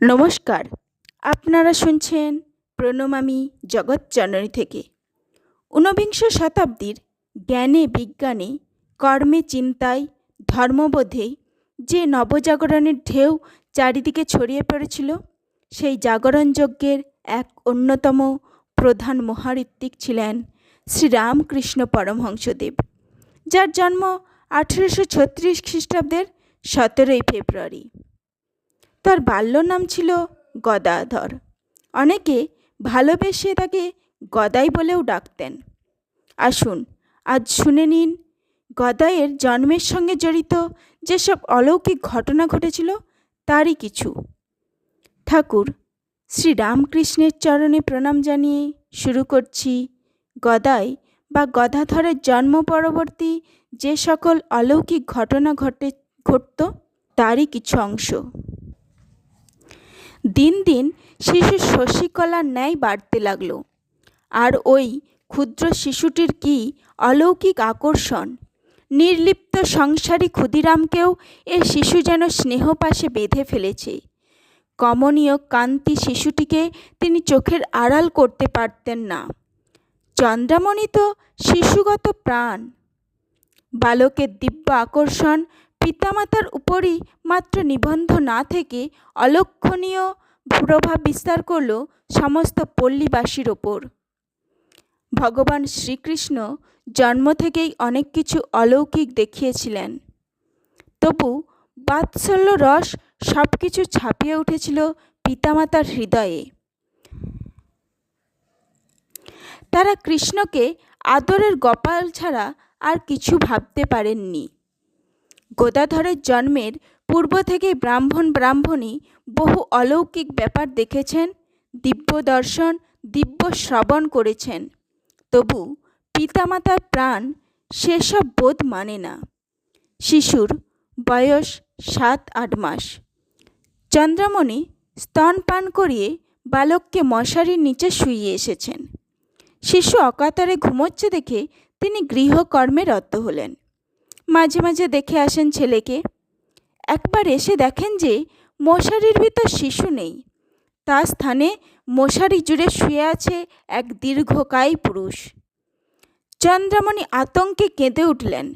নমস্কার। আপনারা শুনছেন প্রণমামী জগৎজননী থেকে। ঊনবিংশ শতাব্দীর জ্ঞানে, বিজ্ঞানে, কর্মে, চিন্তায়, ধর্মবোধে যে নবজাগরণের ঢেউ চারিদিকে ছড়িয়ে পড়েছিল, সেই জাগরণ যজ্ঞের এক অন্যতম প্রধান মহাঋত্বিক ছিলেন শ্রীরামকৃষ্ণ পরমহংসদেব, যার জন্ম আঠেরোশো ছত্রিশ খ্রিস্টাব্দের সতেরোই ফেব্রুয়ারি। তার বাল্য নাম ছিল গদাধর। অনেকে ভালোবেসে তাকে গদাই বলেও ডাকতেন। আসুন, আজ শুনে নিন, গদাইয়ের জন্মের সঙ্গে জড়িত যেসব অলৌকিক ঘটনা ঘটেছিল, তারই কিছু। ঠাকুর শ্রী রামকৃষ্ণের চরণে প্রণাম জানিয়ে শুরু করছি। গদাই বা গদাধরের জন্ম পরবর্তী যে সকল অলৌকিক ঘটনা ঘটে, ঘটত, তারই কিছু অংশ। দিন দিন শিশু শশীকলার ন্যায় বাড়তে লাগল। আর ওই ক্ষুদ্র শিশুটির কি অলৌকিক আকর্ষণ? নির্লিপ্ত সংসারী ক্ষুদিরামকেও এ শিশু যেন স্নেহপাশে বেঁধে ফেলেছে। কমনীয় কান্তি শিশুটিকে তিনি চোখের আড়াল করতে পারতেন না। চন্দ্রামণি তো শিশুগত প্রাণ। বালকের দিব্য আকর্ষণ পিতামাতার উপরই মাত্র নিবন্ধ না থেকে অলক্ষণীয় প্রভাব বিস্তার করল সমস্ত পল্লীবাসীর ওপর। ভগবান শ্রীকৃষ্ণ জন্ম থেকেই অনেক কিছু অলৌকিক দেখিয়েছিলেন। তবু বাৎসল্য রস সব কিছু ছাপিয়ে উঠেছিল পিতামাতার হৃদয়ে। তারা কৃষ্ণকে আদরের গোপাল ছাড়া আর কিছু ভাবতে পারেননি। গোদাধরের জন্মের পূর্ব থেকে ব্রাহ্মণ ব্রাহ্মণী বহু অলৌকিক ব্যাপার দেখেছেন দিব্য দর্শন দিব্য শ্রবণ করেছেন। তবু পিতামাতার প্রাণ সেসব বোধ মানে না। শিশুর বয়স সাত আট মাস। চন্দ্রমণি স্তন পান করিয়ে বালককে মশারির নিচে শুইয়ে এসেছেন। শিশু অকাতরে ঘুমোচ্ছে দেখে তিনি গৃহকর্মে রত হলেন। মাঝে মাঝে দেখে আসেন ছেলেকে। একবার এসে দেখেন যে মশারির ভিতর শিশু নেই। তার স্থানে মশারি জুড়ে শুয়ে আছে এক দীর্ঘকায় পুরুষ। চন্দ্রামণি আতঙ্কে কেঁদে উঠলেন।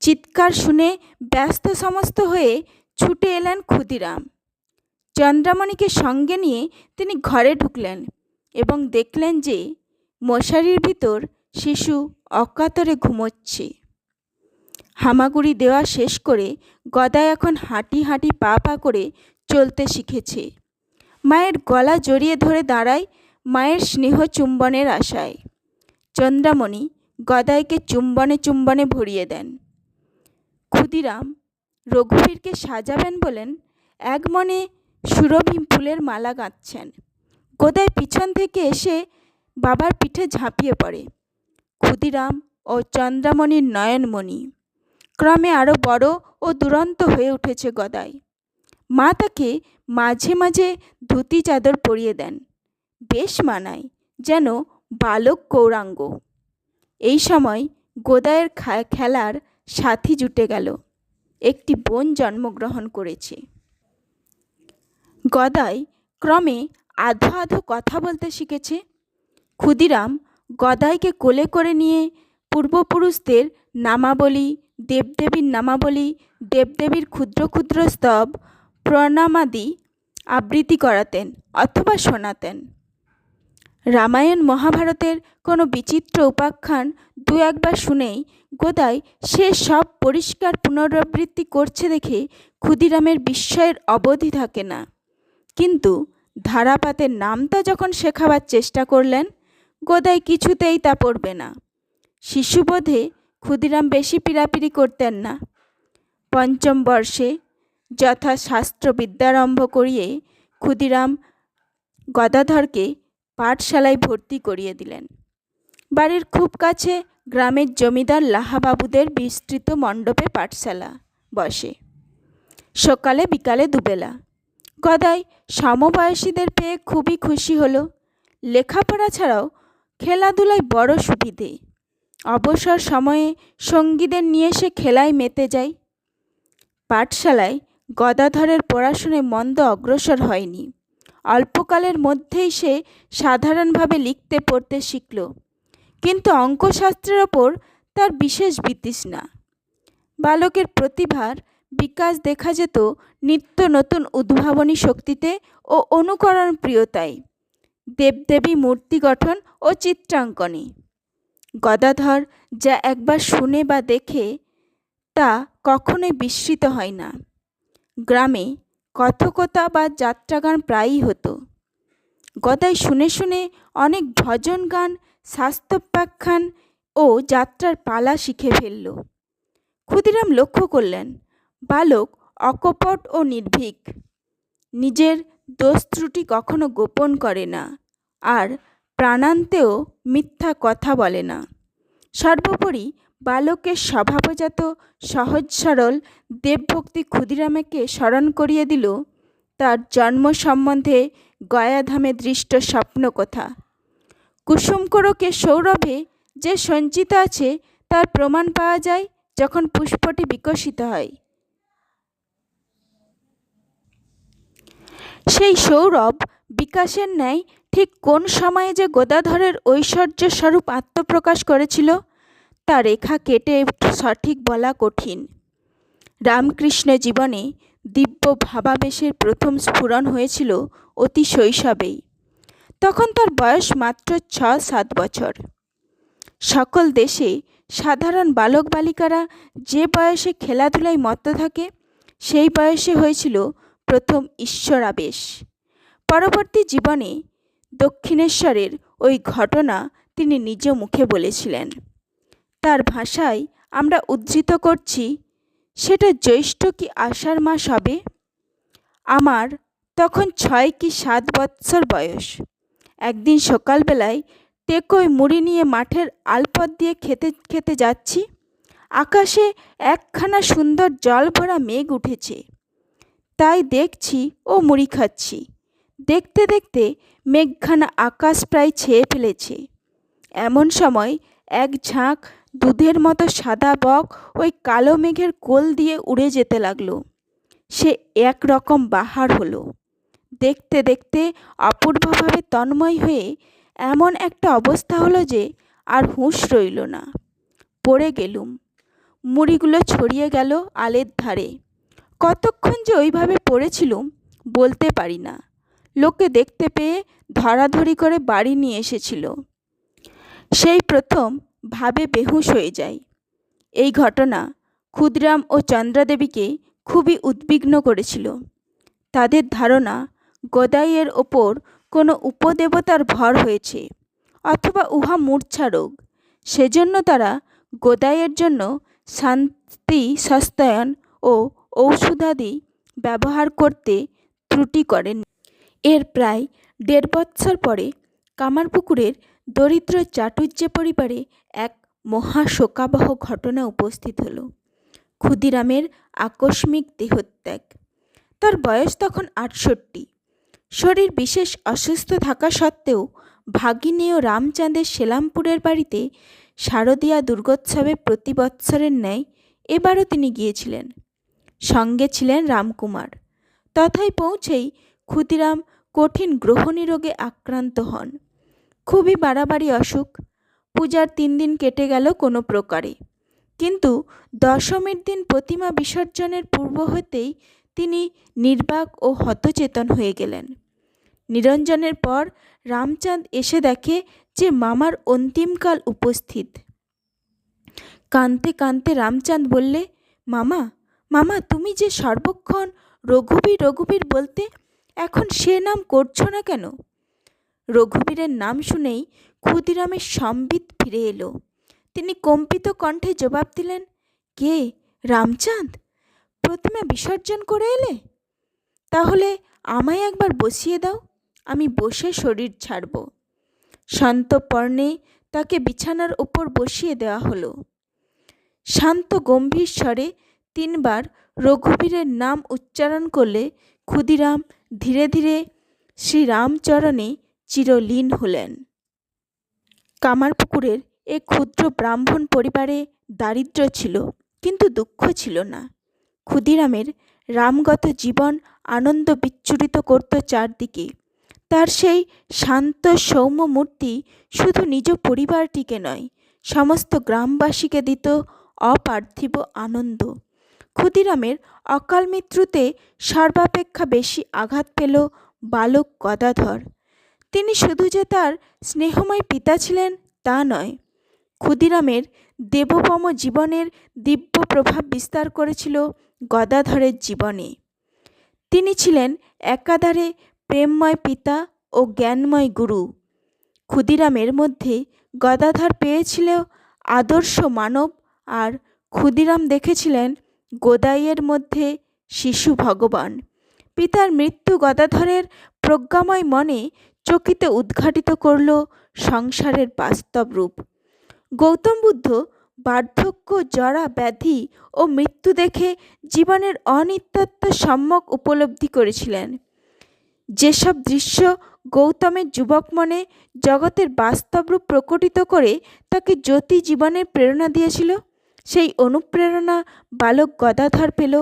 চিৎকার শুনে ব্যস্ত সমস্ত হয়ে ছুটে এলেন ক্ষুদিরাম। চন্দ্রামণিকে সঙ্গে নিয়ে তিনি ঘরে ঢুকলেন এবং দেখলেন যে মশারির ভিতর শিশু অকাতরে ঘুমোচ্ছে। হামাগুড়ি দেওয়া শেষ করে গদা এখন হাঁটি হাঁটি পা পা করে চলতে শিখেছে। মায়ের গলা জড়িয়ে ধরে দাঁড়ায় মায়ের স্নেহ চুম্বনের আশায়। চন্দ্রামণি গদাইকে চুম্বনে চুম্বনে ভরিয়ে দেন। ক্ষুদিরাম রঘুবীরকে সাজাবেন বলেন, এক মনে সুরভি ফুলের মালা গাঁথছেন। গোদাই পিছন থেকে এসে বাবার পিঠে ঝাঁপিয়ে পড়ে। ক্ষুদিরাম ও চন্দ্রামণির নয়নমণি ক্রমে আরও বড় ও দুরন্ত হয়ে উঠেছে গদাই। মা তাকে মাঝে মাঝে ধুতি চাদর পরিয়ে দেন। বেশ মানায়, যেন বালক গৌরাঙ্গ। এই সময় গোদায়ের খেলার সাথী জুটে গেল। একটি বোন জন্মগ্রহণ করেছে। গদাই ক্রমে আধো আধো কথা বলতে শিখেছে। ক্ষুদিরাম গদাইকে কোলে করে নিয়ে পূর্বপুরুষদের নামাবলী দেবদেবীর নামাবলী, দেবদেবীর ক্ষুদ্র ক্ষুদ্র স্তব, প্রণামাদি আবৃত্তি করাতেন অথবা শোনাতেন। রামায়ণ মহাভারতের কোনো বিচিত্র উপাখ্যান দু একবার শুনেই গোদাই সে সব পরিষ্কার পুনরাবৃত্তি করছে দেখে ক্ষুদিরামের বিস্ময়ের অবধি থাকে না। কিন্তু ধারাপাতের নামটা যখন শেখাবার চেষ্টা করলেন, গোদাই কিছুতেই তা পড়বে না। শিশুবোধে ক্ষুদিরাম বেশি পীড়াপিড়ি করতেন না। পঞ্চম বর্ষে যথা শাস্ত্র বিদ্যারম্ভ করিয়ে ক্ষুদিরাম গদাধরকে পাঠশালায় ভর্তি করিয়ে দিলেন। বাড়ির খুব কাছে গ্রামের জমিদার লাহাবাবুদের বিস্তৃত মণ্ডপে পাঠশালা বসে। সকালে বিকালে দুবেলা। গদাই সমবয়সীদের পেয়ে খুবই খুশি হলো। লেখাপড়া ছাড়াও খেলাধুলায় বড় সুবিধে। অবসর সময়ে সঙ্গীদের নিয়ে সে খেলায় মেতে যায়। পাঠশালায় গদাধরের পড়াশুনায় মন্দ অগ্রসর হয়নি। অল্পকালের মধ্যেই সে সাধারণভাবে লিখতে পড়তে শিখল, কিন্তু অঙ্কশাস্ত্রের ওপর তার বিশেষ বিতৃষ্ণা। বালকের প্রতিভার বিকাশ দেখা যেত নিত্য নতুন উদ্ভাবনী শক্তিতে ও অনুকরণ প্রিয়তায় দেবদেবী মূর্তি গঠন ও চিত্রাঙ্কনে। গদাধর যা একবার শুনে বা দেখে তা কখনোই বিস্মৃত হয় না। গ্রামে কথকতা বা যাত্রাগান প্রায়ই হতো। গদাই শুনে শুনে অনেক ভজন গান স্বাস্থ্যোপাখ্যান ও যাত্রার পালা শিখে ফেলল। ক্ষুদিরাম লক্ষ্য করলেন, বালক অকপট ও নির্ভীক। নিজের দোষ ত্রুটি কখনো গোপন করে না, আর প্রাণান্তেও মিথ্যা কথা বলে না। সর্বোপরি বালকের স্বভাবজাত, সহজ সরল দেবভক্তি ক্ষুদিরামেকে স্মরণ করিয়ে দিল তার জন্ম সম্বন্ধে গয়াধামে দৃষ্ট স্বপ্ন কথা। কুসুমকোরকে সৌরভে যে সঞ্চিত আছে তার প্রমাণ পাওয়া যায় যখন পুষ্পটি বিকশিত হয়। সেই সৌরভ বিকাশের ন্যায় ঠিক কোন সময়ে যে গদাধরের ঐশ্বর্য স্বরূপ আত্মপ্রকাশ করেছিল, তা রেখা কেটে সঠিক বলা কঠিন। রামকৃষ্ণ জীবনে দিব্য ভাবাবেশের প্রথম স্ফুরণ হয়েছিল অতি শৈশবেই। তখন তার বয়স মাত্র ছ সাত বছর। সকল দেশে সাধারণ বালক বালিকারা যে বয়সে খেলাধুলায় মত্ত থাকে, সেই বয়সে হয়েছিল প্রথম ঈশ্বরাবেশ। পরবর্তী জীবনে দক্ষিণেশ্বরের ওই ঘটনা তিনি নিজ মুখে বলেছিলেন। তার ভাষায় আমরা উদ্ধৃত করছি, সেটা জ্যৈষ্ঠ কি আষাঢ় মাস হবে? আমার তখন ছয় কি সাত বৎসর বয়স। একদিন সকালবেলায় টেকোয় মুড়ি নিয়ে মাঠের আলপথ দিয়ে খেতে খেতে যাচ্ছি। আকাশে একখানা সুন্দর জল ভরা মেঘ উঠেছে। তাই দেখছি ও মুড়ি খাচ্ছি। দেখতে দেখতে মেঘখানা আকাশ প্রায় ছেয়ে ফেলেছে। এমন সময় এক ঝাঁক দুধের মতো সাদা বক ওই কালো মেঘের কোল দিয়ে উড়ে যেতে লাগল। সে একরকম বাহার হলো। দেখতে দেখতে অপূর্বভাবে তন্ময় হয়ে এমন একটা অবস্থা হলো যে আর হুঁশ রইল না। পড়ে গেলুম। মুড়িগুলো ছড়িয়ে গেল আলের ধারে। কতক্ষণ যে ওইভাবে পড়েছিলুম বলতে পারি না। লোকে দেখতে পেয়ে ধরাধরি করে বাড়ি নিয়ে এসেছিল। সেই প্রথম ভাবে বেহুশ হয়ে যায়। এই ঘটনা ক্ষুদিরাম ও চন্দ্রাদেবীকে খুবই উদ্বিগ্ন করেছিল। তাদের ধারণা গদাইয়ের ওপর কোনো উপদেবতার ভর হয়েছে অথবা উহা মূর্ছা রোগ। সেজন্য তারা গোদাইয়ের জন্য শান্তি, সস্তায়ন ও ঔষধাদি ব্যবহার করতে ত্রুটি করেন। এর প্রায় দেড় বৎসর পরে কামারপুকুরের দরিদ্র চাটুজ্জে পরিবারে এক মহা শোকাবহ ঘটনা উপস্থিত হলো। ক্ষুদিরামের আকস্মিক দেহত্যাগ। তার বয়স তখন আটষট্টি। শরীর বিশেষ অসুস্থ থাকা সত্ত্বেও ভাগিনেয় রামচাঁদের সেলামপুরের বাড়িতে শারদীয়া দুর্গোৎসবে প্রতি বৎসরের ন্যায় এবারও তিনি গিয়েছিলেন। সঙ্গে ছিলেন রামকুমার। তথায় পৌঁছেই ক্ষুদিরাম কঠিন গ্রহণী রোগে আক্রান্ত হন। খুবই বাড়াবাড়ি অসুখ। পূজার তিন দিন কেটে গেল কোনো প্রকারে। কিন্তু দশমীর দিন প্রতিমা বিসর্জনের পূর্ব হতেই তিনি নির্বাক ও হতচেতন হয়ে গেলেন। নিরঞ্জনের পর রামচাঁদ এসে দেখে যে মামার অন্তিমকাল উপস্থিত। কাঁদতে কাঁদতে রামচাঁদ বললে, মামা মামা, তুমি যে সর্বক্ষণ রঘুবীর রঘুবীর বলতে এখন সে নাম করছ না কেন? রঘুবীরের নাম শুনেই ক্ষুদিরামের সম্বিত ফিরে এলো। তিনি কম্পিত কণ্ঠে জবাব দিলেন, কে? রামচাঁদ? প্রতিমা বিসর্জন করে এলে? তাহলে আমায় একবার বসিয়ে দাও, আমি বসে শরীর ছাড়ব শান্ত পর্ণে তাকে বিছানার ওপর বসিয়ে দেওয়া হলো। শান্ত গম্ভীর স্বরে তিনবার রঘুবীরের নাম উচ্চারণ করলে ক্ষুদিরাম ধীরে ধীরে শ্রীরামচরণে চিরলীন হলেন। কামারপুকুরের এ ক্ষুদ্র ব্রাহ্মণ পরিবারে দারিদ্র ছিল, কিন্তু দুঃখ ছিল না। ক্ষুদিরামের রামগত জীবন আনন্দ বিচ্ছুরিত করত চারদিকে। তার সেই শান্ত সৌম্য মূর্তি শুধু নিজ পরিবারটিকে নয়, সমস্ত গ্রামবাসীকে দিত অপার্থিব আনন্দ। ক্ষুদিরামের অকাল মৃত্যুতে সর্বাপেক্ষা বেশি আঘাত পেল বালক গদাধর। তিনি শুধু যে তার স্নেহময় পিতা ছিলেন তা নয়, ক্ষুদিরামের দেবপম জীবনের দিব্য প্রভাব বিস্তার করেছিল গদাধরের জীবনে। তিনি ছিলেন একাধারে প্রেমময় পিতা ও জ্ঞানময় গুরু। ক্ষুদিরামের মধ্যে গদাধর পেয়েছিল আদর্শ মানব আর ক্ষুদিরাম দেখেছিলেন গোদাইয়ের মধ্যে শিশু ভগবান। পিতার মৃত্যু গদাধরের প্রজ্ঞাময় মনে চকিতে উদ্ঘাটিত করল সংসারের বাস্তব রূপ। গৌতম বুদ্ধ বার্ধক্য, জরা, ব্যাধি ও মৃত্যু দেখে জীবনের অনিত্যত্ব সম্যক উপলব্ধি করেছিলেন। যেসব দৃশ্য গৌতমের যুবক মনে জগতের বাস্তব রূপ প্রকটিত করে তাকে জ্যোতি জীবনের প্রেরণা দিয়েছিল সেই অনুপ্রেরণা বালক গদাধর পেল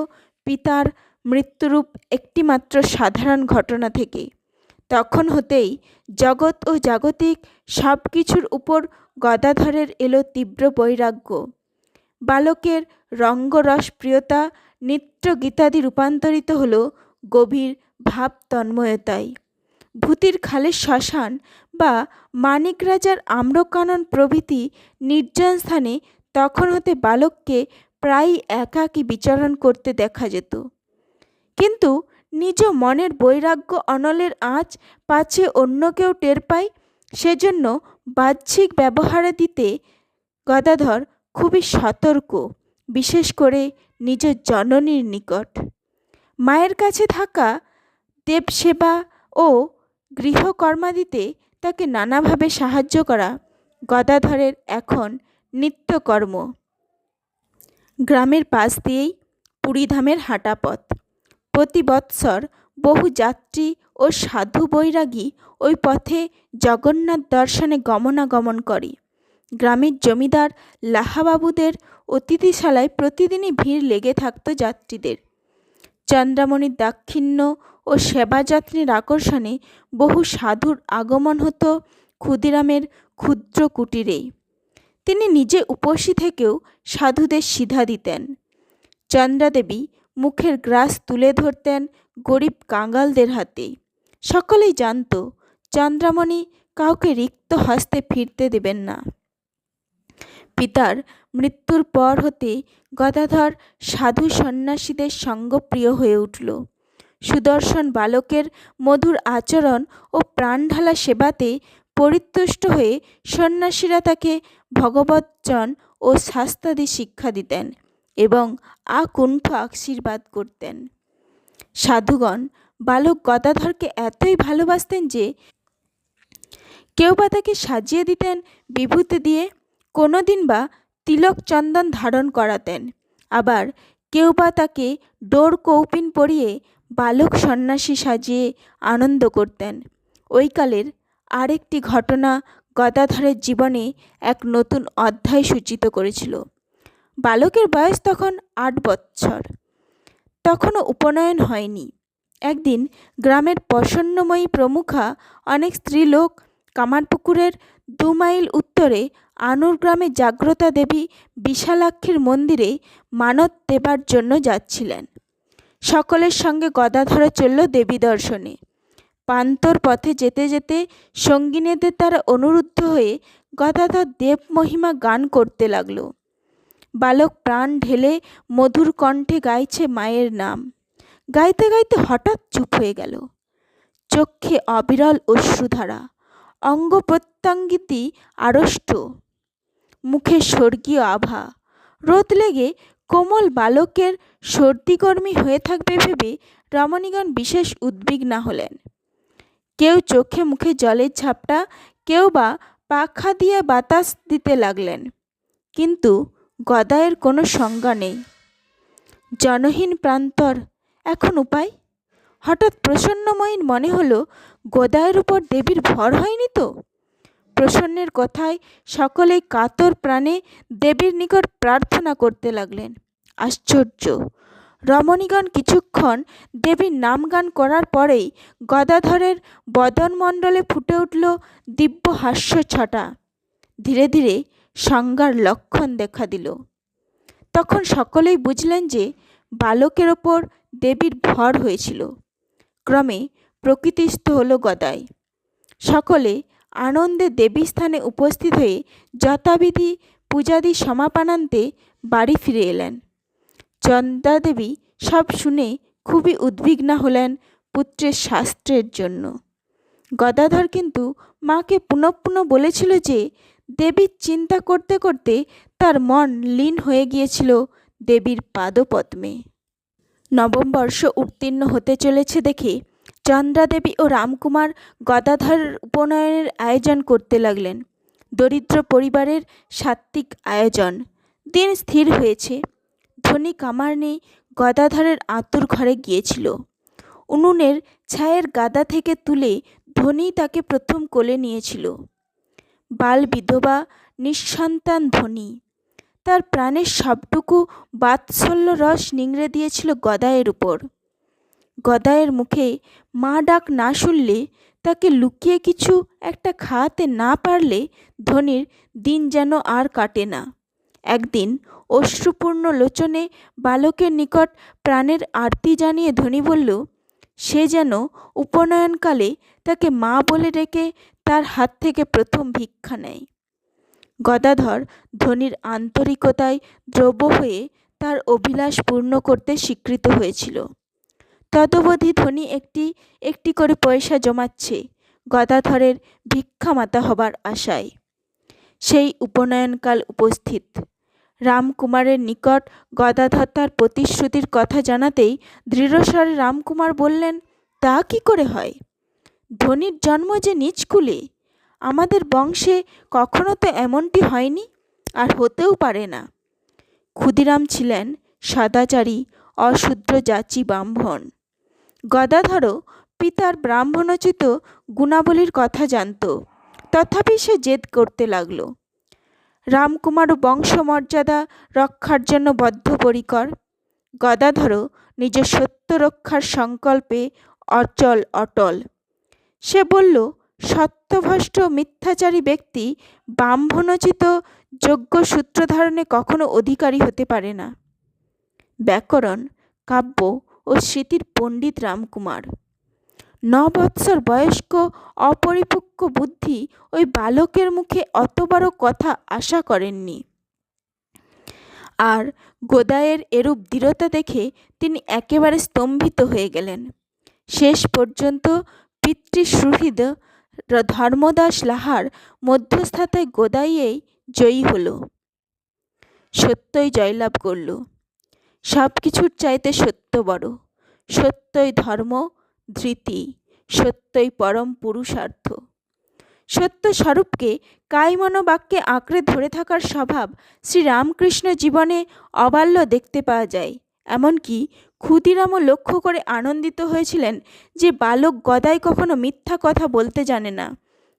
পিতার মৃত্যুরূপ একটিমাত্র সাধারণ ঘটনা থেকে তখন হতেই জগৎ ও জাগতিক সব কিছুর উপর গদাধরের এলো তীব্র বৈরাগ্য। বালকের রঙ্গরস প্রিয়তা নিত্য গীতাদি রূপান্তরিত হল গভীর ভাব তন্ময়তায় ভূতির খালের শ্মশান বা মানিক রাজার আম্রকানন প্রভৃতি নির্জন স্থানে তখন হতে বালককে প্রায় একাকী বিচরণ করতে দেখা যেত। কিন্তু নিজ মনের বৈরাগ্য অনলের আঁচ পাছে অন্য কেউ টের পায়, সেজন্য বাহ্যিক ব্যবহারে দিতে গদাধর খুবই সতর্ক, বিশেষ করে নিজ জননীর নিকট। মায়ের কাছে থাকা দেবসেবা ও গৃহকর্মাদিতে তাকে নানাভাবে সাহায্য করা গদাধরের এখন নিত্যকর্ম। গ্রামের পাশ দিয়েই পুরীধামের হাঁটা পথ প্রতি বৎসর বহু যাত্রী ও সাধু বৈরাগী ওই পথে জগন্নাথ দর্শনে গমনাগমন করে। গ্রামের জমিদার লাহাবাবুদের অতিথিশালায় প্রতিদিনই ভিড় লেগে থাকত যাত্রীদের। চন্দ্রামণির দাক্ষিণ্য ও সেবাযাত্রীর আকর্ষণে বহু সাধুর আগমন হতো ক্ষুদিরামের ক্ষুদ্র কুটিরেই। তিনি নিজে উপসী থেকেও সাধুদের সিধা দিতেন। চন্দ্রাদেবী মুখের গ্রাস তুলে ধরতেন গরিব কাঙ্গালদের হাতে। সকলেই জানত, চন্দ্রামণি কাউকে রিক্ত হস্তে ফিরতে দেবেন না। পিতার মৃত্যুর পর হতে গদাধর সাধু সন্ন্যাসীদের সঙ্গপ্রিয় হয়ে উঠল। সুদর্শন বালকের মধুর আচরণ ও প্রাণঢালা সেবাতে পরিতুষ্ট হয়ে সন্ন্যাসীরা তাকে ভগবৎজন ও শাস্তাদি শিক্ষা দিতেন এবং আকুণ্ঠ আশীর্বাদ করতেন। সাধুগণ, বালক গদাধরকে এতই ভালোবাসতেন যে কেউ বা তাকে সাজিয়ে দিতেন, বিভূতি দিয়ে কোনো দিন বা তিলক চন্দন ধারণ করাতেন। আবার কেউ বা তাকে ডোর কৌপিন পরিয়ে বালক সন্ন্যাসী সাজিয়ে আনন্দ করতেন। ওইকালের আরেকটি ঘটনা গদাধরের জীবনে এক নতুন অধ্যায় সূচিত করেছিল। বালকের বয়স তখন আট বৎসর। তখনও উপনয়ন হয়নি। একদিন গ্রামের প্রসন্নময়ী প্রমুখা অনেক স্ত্রীলোক কামারপুকুরের দু মাইল উত্তরে আনুর গ্রামে জাগ্রতা দেবী বিশালাক্ষীর মন্দিরে মানত দেবার জন্য যাচ্ছিলেন। সকলের সঙ্গে গদাধরা চলল দেবী দর্শনে। পান্তর পথে যেতে যেতে সঙ্গিনীদের দ্বারা অনুরুদ্ধ হয়ে গদাধর দেব মহিমা গান করতে লাগল। বালক প্রাণ ঢেলে মধুর কণ্ঠে গাইছে মায়ের নাম। গাইতে গাইতে হঠাৎ চুপ হয়ে গেল। চক্ষে অবিরল অশ্রুধারা, অঙ্গ প্রত্যঙ্গিতি আড়ষ্ট, মুখে স্বর্গীয় আভা। রোদ লেগে কোমল বালকের সর্দিকর্মী হয়ে থাকবে ভেবে রমণীগণ বিশেষ উদ্বিগ্না হলেন। কেউ চোখে মুখে জলের ঝাপটা কেউ বা পাখা দিয়ে বাতাস দিতে লাগলেন। কিন্তু গদায়ের কোনো সংজ্ঞা নেই। জনহীন প্রান্তর এখন উপায়? হঠাৎ প্রসন্নময়ীর মনে হলো গদায়ের উপর দেবীর ভর হয়নি তো? প্রসন্নের কথায় সকলে কাতর প্রাণে দেবীর নিকট প্রার্থনা করতে লাগলেন। আশ্চর্য! রমণীগণ কিছুক্ষণ দেবীর নামগান করার পরেই গদাধরের বদনমণ্ডলে ফুটে উঠল দিব্য হাস্য ছটা। ধীরে ধীরে সংজ্ঞার লক্ষণ দেখা দিল। তখন সকলেই বুঝলেন যে বালকের ওপর দেবীর ভর হয়েছিল। ক্রমে প্রকৃতিস্থ হল গদায় সকলে আনন্দে দেবীস্থানে উপস্থিত হয়ে যথাবিধি পূজাদি সমাপানান্তে বাড়ি ফিরে এলেন। চন্দ্রাদেবী সব শুনে খুবই উদ্বিগ্না হলেন পুত্রের শাস্ত্রের জন্য। গদাধর কিন্তু মাকে পুনঃ পুনঃ বলেছিল যে দেবীর চিন্তা করতে করতে তার মন লীন হয়ে গিয়েছিল দেবীর পাদপদ্মে। নবম বর্ষ উত্তীর্ণ হতে চলেছে দেখে চন্দ্রাদেবী ও রামকুমার গদাধর উপনয়নের আয়োজন করতে লাগলেন। দরিদ্র পরিবারের সাত্ত্বিক আয়োজন। দিন স্থির হয়েছে। ধনী কামারনি গদাধরের আঁতুর ঘরে গিয়েছিল। উনুনের ছায়ের গাদা থেকে তুলে ধনী তাকে প্রথম কোলে নিয়েছিল। বাল বিধবা, নিঃসন্তান ধনী। তার প্রাণের সবটুকু বাৎসল্য রস নিংড়ে দিয়েছিল গদায়ের উপর। গদায়ের মুখে মা ডাক না শুনলে তাকে লুকিয়ে কিছু একটা খাওয়াতে না পারলে ধনির দিন যেন আর কাটে না। একদিন অশ্রুপূর্ণ লোচনে বালকের নিকট প্রাণের আরতি জানিয়ে ধনী বলল, সে যেন উপনয়নকালে তাকে মা বলে ডেকে তার হাত থেকে প্রথম ভিক্ষা নেয়। গদাধর ধনির আন্তরিকতায় দ্রব্য হয়ে তার অভিলাষ পূর্ণ করতে স্বীকৃত হয়েছিল। তদবধি ধনী একটি একটি করে পয়সা জমাচ্ছে গদাধরের ভিক্ষামাতা হবার আশায়। সেই উপনয়নকাল উপস্থিত। রামকুমারের নিকট গদাধর তার প্রতিশ্রুতির কথা জানাতেই দৃঢ়স্বরে রামকুমার বললেন, তা কি করে হয়? ধনির জন্ম যে নিচকুলে, আমাদের বংশে কখনো তো এমনটি হয়নি, আর হতেও পারে না। ক্ষুদিরাম ছিলেন সদাচারী, অশূদ্র যাচি ব্রাহ্মণ। গদাধরও পিতার ব্রাহ্মণোচিত গুণাবলীর কথা জানত, তথাপি সে জেদ করতে লাগল। রামকুমারও বংশমর্যাদা রক্ষার জন্য বদ্ধপরিকর। গদাধরও নিজ সত্য রক্ষার সংকল্পে অচল অটল। সে বলল, সত্যভ্রষ্ট মিথ্যাচারী ব্যক্তি ব্রাহ্মণোচিত যোগ্য সূত্রধারণে কখনো অধিকারী হতে পারে না। ব্যাকরণ, কাব্য ও স্মৃতির পণ্ডিত রামকুমার। বৎসর বয়স্ক অপরিপক্ক বুদ্ধি ওই বালকের মুখে অত বড় কথা আশা করেননি। আর গোদায়ের এরূপ দৃঢ়তা দেখে তিনি একেবারে স্তম্ভিত হয়ে গেলেন। শেষ পর্যন্ত পিতৃসুহৃদ ধর্মদাস লাহার মধ্যস্থাতায় গোদাইয়েই জয়ী হল। সত্যই জয়লাভ করল। সব কিছুর চাইতে সত্য বড়। সত্যই ধর্ম ধৃতি, সত্যই পরম পুরুষার্থ। সত্য স্বরূপকে কায়মনোবাক্যে আঁকড়ে ধরে থাকার স্বভাব শ্রীরামকৃষ্ণ জীবনে অবাল্য দেখতে পাওয়া যায়। এমনকি ক্ষুদিরামও লক্ষ্য করে আনন্দিত হয়েছিলেন যে বালক গদাই কখনো মিথ্যা কথা বলতে জানে না।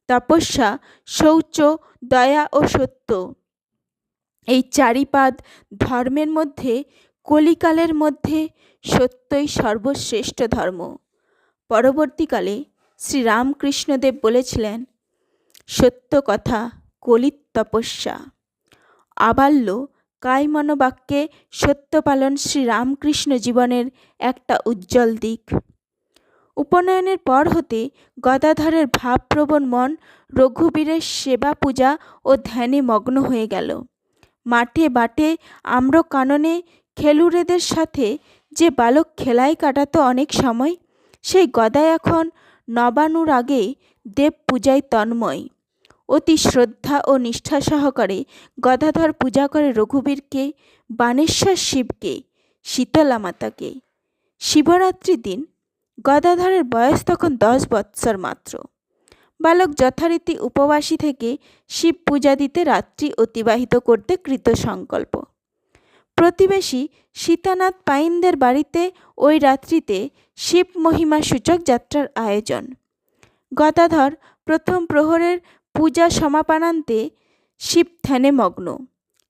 তপস্যা, শৌচ, দয়া ও সত্য। এই চারিপাদ ধর্মের মধ্যে, কলিকালের মধ্যে সত্যই সর্বশ্রেষ্ঠ ধর্ম। পরবর্তীকালে শ্রীরামকৃষ্ণদেব বলেছিলেন, সত্য কথা কলিত তপস্যা। আবাল্য কায়মনোবাক্যে সত্য পালন শ্রীরামকৃষ্ণ জীবনের একটা উজ্জ্বল দিক। উপনয়নের পর হতে গদাধরের ভাবপ্রবণ মন রঘুবীরের সেবা পূজা ও ধ্যানে মগ্ন হয়ে গেল। মাঠে বাটে আম্র কাননে খেলুড়েদের সাথে যে বালক খেলায় কাটাতো অনেক সময় সেই গদায় এখন নবানুর আগে দেব পূজায় তন্ময়। অতি শ্রদ্ধা ও নিষ্ঠা সহকারে গদাধর পূজা করে রঘুবীরকে, বানেশ্বর শিবকে, শীতলা মাতাকে। শিবরাত্রি দিন গদাধরের বয়স তখন দশ বৎসর মাত্র। বালক যথারীতি উপবাসী থেকে শিব পূজা দিতে রাত্রি অতিবাহিত করতে কৃত সংকল্প প্রতিবেশী সীতানাথ পাইনদের বাড়িতে ওই রাত্রিতে শিব মহিমা সূচক যাত্রার আয়োজন। গদাধর প্রথম প্রহরের পূজা সমাপনান্তে শিব ধ্যানে মগ্ন।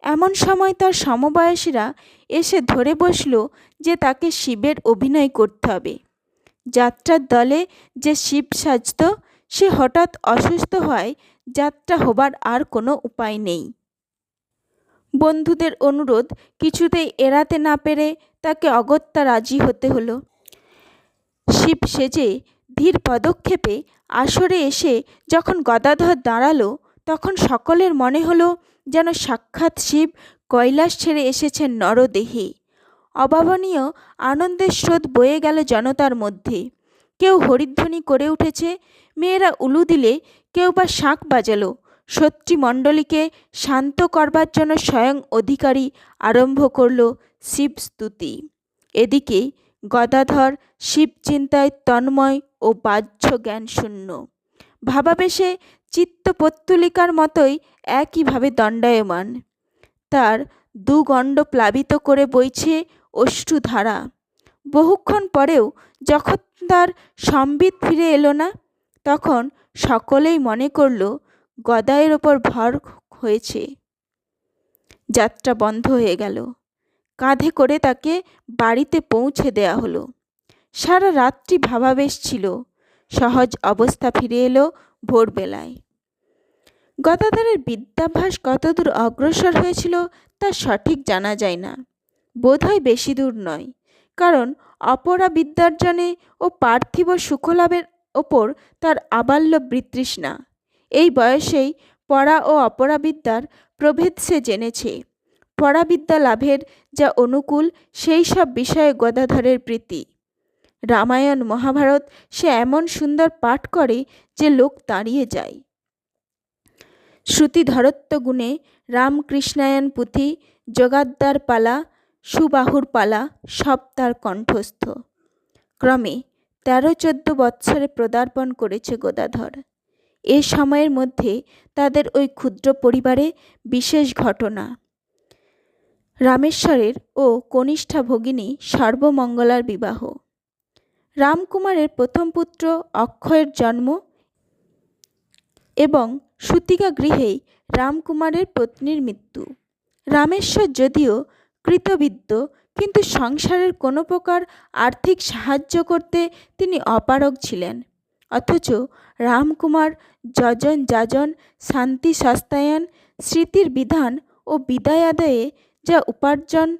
এমন সময় তার সমবয়সীরা এসে ধরে বসল যে তাকে শিবের অভিনয় করতে হবে। যাত্রার দলে যে শিব সাজত, সে হঠাৎ অসুস্থ হয় যাত্রা হবার আর কোনো উপায় নেই। বন্ধুদের অনুরোধ, কিছুতেই এড়াতে না পেরে তাকে অগত্যা রাজি হতে হলো। শিব সেজে ধীর পদক্ষেপে আসরে এসে যখন গদাধর দাঁড়াল, তখন সকলের মনে হলো যেন সাক্ষাৎ শিব কৈলাস ছেড়ে এসেছেন নরদেহে। অভাবনীয় আনন্দের স্রোত বয়ে গেল জনতার মধ্যে। কেউ হরিধ্বনি করে উঠেছে, মেয়েরা উলু দিলে কেউ বা শাঁখ বাজালো মণ্ডলীকে শান্ত করবার জন্য স্বয়ং অধিকারী আরম্ভ করল শিব স্তুতি। এদিকে গদাধর শিব চিন্তায় তন্ময় ও বাহ্য জ্ঞান শূন্য। ভাবাবেশে চিত্তপত্তুলিকার মতোই একইভাবে দণ্ডায়মান। তার দুগণ্ড প্লাবিত করে বইছে অশ্রুধারা। বহুক্ষণ পরেও যখন তার সম্বিত ফিরে এলো না, তখন সকলেই মনে করল গদায়ের ওপর ভর হয়েছে। যাত্রা বন্ধ হয়ে গেল। কাঁধে করে তাকে বাড়িতে পৌঁছে দেয়া হলো। সারা রাত্রি ভাবাবেশ ছিল। সহজ অবস্থা ফিরে এলো ভোরবেলায়। গদাধরের বিদ্যাভ্যাস কতদূর অগ্রসর হয়েছিল তা সঠিক জানা যায় না। বোধহয় বেশি দূর নয়। কারণ অপরা বিদ্যার্জনে ও পার্থিব সুখলাভের ওপর তার আবাল্য বৃতৃষ্ণা। এই বয়সেই পড়া ও অপরাবিদ্যার প্রভেদ সে জেনেছে। পরাবিদ্যা লাভের যা অনুকূল, সেই সব বিষয়ে গদাধরের প্রীতি। রামায়ণ, মহাভারত সে এমন সুন্দর পাঠ করে যে লোক দাঁড়িয়ে যায়। শ্রুতিধরত্ব গুণে রামকৃষ্ণায়ন পুঁথি জগাদ্দার পালা, সুবাহুর পালা, সব তার কণ্ঠস্থ। ক্রমে তেরো চোদ্দ বৎসরে প্রদার্পণ করেছে গদাধর। এ সময়ের মধ্যে তাদের ওই ক্ষুদ্র পরিবারে বিশেষ ঘটনা। রামেশ্বরের ও কনিষ্ঠা ভগিনী সর্বমঙ্গলার বিবাহ। রামকুমারের প্রথম পুত্র অক্ষয়ের জন্ম এবং সুতিকা গৃহেই রামকুমারের পত্নীর মৃত্যু। রামেশ্বর যদিও কৃতবিদ্য কিন্তু সংসারের কোনো প্রকার আর্থিক সাহায্য করতে তিনি অপারগ ছিলেন। অথচ রামকুমার যজন যাজন শান্তি সস্তায়ন স্মৃতির বিধান ও বিদায় আদায়ে যা উপার্জন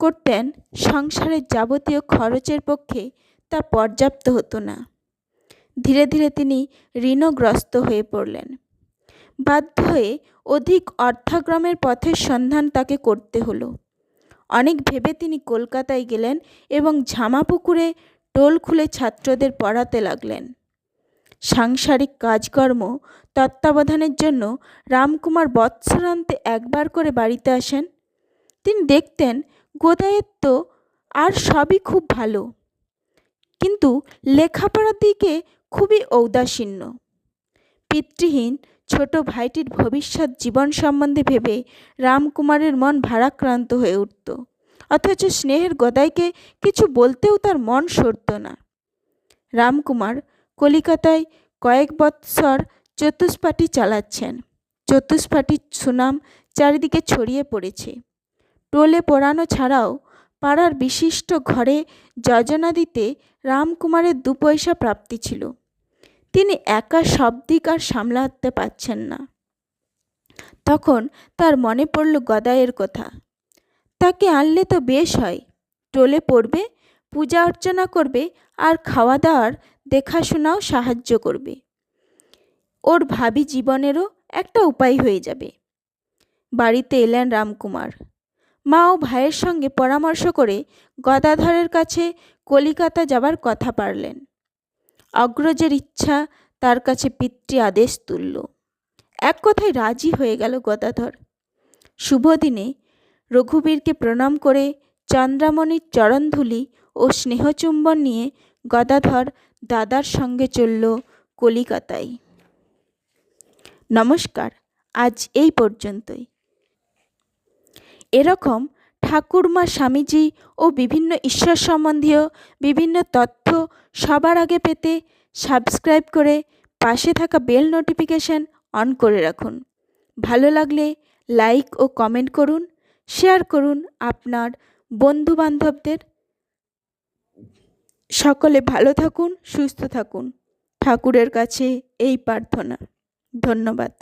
করতেন সংসারের যাবতীয় খরচের পক্ষে তা পর্যাপ্ত হতো না। ধীরে ধীরে তিনি ঋণগ্রস্ত হয়ে পড়লেন। বাধ্য হয়ে অধিক অর্থাগ্রমের পথের সন্ধান তাকে করতে হলো। অনেক ভেবে তিনি কলকাতায় গেলেন এবং ঝামাপুকুরে টোল খুলে ছাত্রদের পড়াতে লাগলেন। সাংসারিক কাজকর্ম, তত্ত্বাবধানের জন্য রামকুমার বৎসরান্তে একবার করে বাড়িতে আসেন। তিনি দেখতেন গোদায়ের তো আর সবই খুব ভালো, কিন্তু লেখাপড়ার দিকে খুবই ঔদাসীন্য। পিতৃহীন ছোট ভাইটির ভবিষ্যৎ জীবন সম্বন্ধে ভেবে রামকুমারের মন ভারাক্রান্ত হয়ে উঠত, অথচ স্নেহের গদাইকে কিছু বলতেও তার মন সরত না। রামকুমার কলিকাতায় কয়েক বৎসর চতুষ্পাটি চালাচ্ছেন। চতুষ্পাটির সুনাম চারিদিকে ছড়িয়ে পড়েছে। টোলে পড়ানো ছাড়াও পাড়ার বিশিষ্ট ঘরে যোজনা দিতে রামকুমারের দু পয়সা প্রাপ্তি ছিল। তিনি একা সব দিক আর সামলাতে পারছেন না। তখন তার মনে পড়ল গদায়ের কথা, তাকে আনলে তো বেশ হয়। টোলে পড়বে, পূজা অর্চনা করবে আর খাওয়া দাওয়ার দেখাশোনাও সাহায্য করবে। ওর ভাবি জীবনেরও একটা উপায় হয়ে যাবে। বাড়িতে এলেন রামকুমার। মা ও ভাইয়ের সঙ্গে পরামর্শ করে গদাধরের কাছে কলিকাতা যাবার কথা পারলেন। অগ্রজের ইচ্ছা তার কাছে পিতৃ আদেশ তুলল। এক কথায় রাজি হয়ে গেল গদাধর। শুভদিনে রঘুবীরকে প্রণাম করে চন্দ্রামণির চরণধুলি ও স্নেহচুম্বন নিয়ে গদাধর দাদার সঙ্গে চলল কলিকাতায়। নমস্কার, আজ এই পর্যন্তই। এরকম ঠাকুরমা স্বামীজি ও বিভিন্ন ঈশ্বর সম্বন্ধীয় বিভিন্ন তথ্য সবার আগে পেতে সাবস্ক্রাইব করে পাশে থাকা বেল নোটিফিকেশান অন করে রাখুন। ভালো লাগলে লাইক ও কমেন্ট করুন শেয়ার করুন আপনার বন্ধুবান্ধবদের সকলে ভালো থাকুন সুস্থ থাকুন। ঠাকুরের কাছে এই প্রার্থনা। ধন্যবাদ।